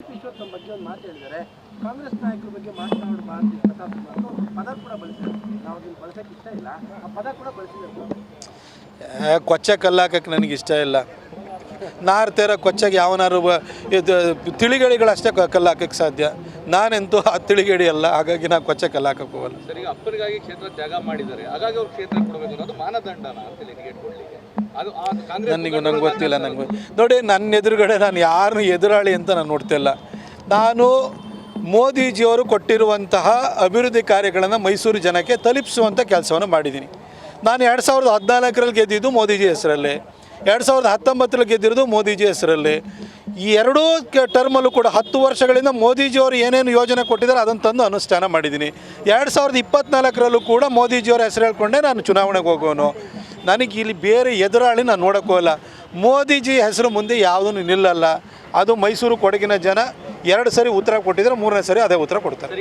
ತಮ್ಮ ಬಗ್ಗೆ ಒಂದು ಮಾತು ಹೇಳಿದರೆ ಕಾಂಗ್ರೆಸ್ ನಾಯಕರ ಬಗ್ಗೆ ಮಾತನಾಡಬಾರ್ದು ಪ್ರತಾಪ್ ಅಂತ ಪದ ಕೂಡ ಬಳಸಿದ್ರು. ನಾವು ಅದನ್ನು ಬಳಸಕ್ಕೆ ಇಷ್ಟ ಇಲ್ಲ. ಆ ಪದ ಕೂಡ ಬಳಸಿದ್ರು. ಕೊಚ್ಚೆ ಕಲ್ಲಾಕಕ್ಕೆ ನನಗೆ ಇಷ್ಟ ಇಲ್ಲ ತೇರ ಕೊಚ್ಚಾಗಿ ಯಾವನಾರು ಇದು ತಿಳಿಗೇಡಿಗಳಷ್ಟೇ ಕ- ಕಲ್ಲು ಹಾಕಕ್ಕೆ ಸಾಧ್ಯ. ನಾನೆಂತೂ ಆ ತಿಳಿಗೇಡಿ ಅಲ್ಲ ಹಾಗಾಗಿ ನಾನು ಕೊಚ್ಚೆ ಕಲ್ಲು ಹಾಕಕ್ಕೆ ಹೋಗಲ್ಲ. ಸರ್ ಕ್ಷೇತ್ರ ತ್ಯಾಗ ಮಾಡಿದ್ದಾರೆ. ಹಾಗಾಗಿ ಅವ್ರು ಕ್ಷೇತ್ರ ಕೊಡಬೇಕು ಅನ್ನೋದು ಮಾನದಂಡನ ನನಗೂ ನಂಗೆ ಗೊತ್ತಿಲ್ಲ ನಂಗೆ ನೋಡಿ ನನ್ನ ಎದುರುಗಡೆ ನಾನು ಯಾರನ್ನು ಎದುರಾಳಿ ಅಂತ ನಾನು ನೋಡ್ತಿಲ್ಲ ನಾನು ಮೋದಿಜಿಯವರು ಕೊಟ್ಟಿರುವಂತಹ ಅಭಿವೃದ್ಧಿ ಕಾರ್ಯಗಳನ್ನು ಮೈಸೂರು ಜನಕ್ಕೆ ತಲುಪಿಸುವಂಥ ಕೆಲಸವನ್ನು ಮಾಡಿದ್ದೀನಿ. ನಾನು ಎರಡು ಸಾವಿರದ ಹದಿನಾಲ್ಕರಲ್ಲಿ ಗೆದ್ದಿದ್ದು ಮೋದಿಜಿ ಹೆಸರಲ್ಲಿ. ಎರಡು ಸಾವಿರದ ಹತ್ತೊಂಬತ್ತರಲ್ಲಿ ಗೆದ್ದಿರೋದು ಮೋದಿಜಿ ಹೆಸರಲ್ಲಿ. ಈ ಎರಡೂ ಟರ್ಮಲ್ಲೂ ಕೂಡ ಹತ್ತು ವರ್ಷಗಳಿಂದ ಮೋದಿಜಿಯವರು ಏನೇನು ಯೋಜನೆ ಕೊಟ್ಟಿದ್ದಾರೆ ಅದನ್ನು ತಂದು ಅನುಷ್ಠಾನ ಮಾಡಿದ್ದೀನಿ. ಎರಡು ಸಾವಿರದ ಇಪ್ಪತ್ತ್ನಾಲ್ಕರಲ್ಲೂ ಕೂಡ ಮೋದಿಜಿಯವರ ಹೆಸರು ಹೇಳ್ಕೊಂಡೆ ನಾನು ಚುನಾವಣೆಗೆ ಹೋಗೋನು. ನನಗೆ ಇಲ್ಲಿ ಬೇರೆ ಎದುರಾಳಿ ನಾನು ನೋಡೋಕ್ಕೋಲ್ಲ ಮೋದಿಜಿ ಹೆಸರು ಮುಂದೆ ಯಾವುದೂ ನಿಲ್ಲಲ್ಲ. ಅದು ಮೈಸೂರು ಕೊಡಗಿನ ಜನ ಎರಡು ಸರಿ ಉತ್ತರ ಕೊಟ್ಟಿದ್ದಾರೆ ಮೂರನೇ ಸರಿ ಅದೇ ಉತ್ತರ ಕೊಡ್ತಾರೆ.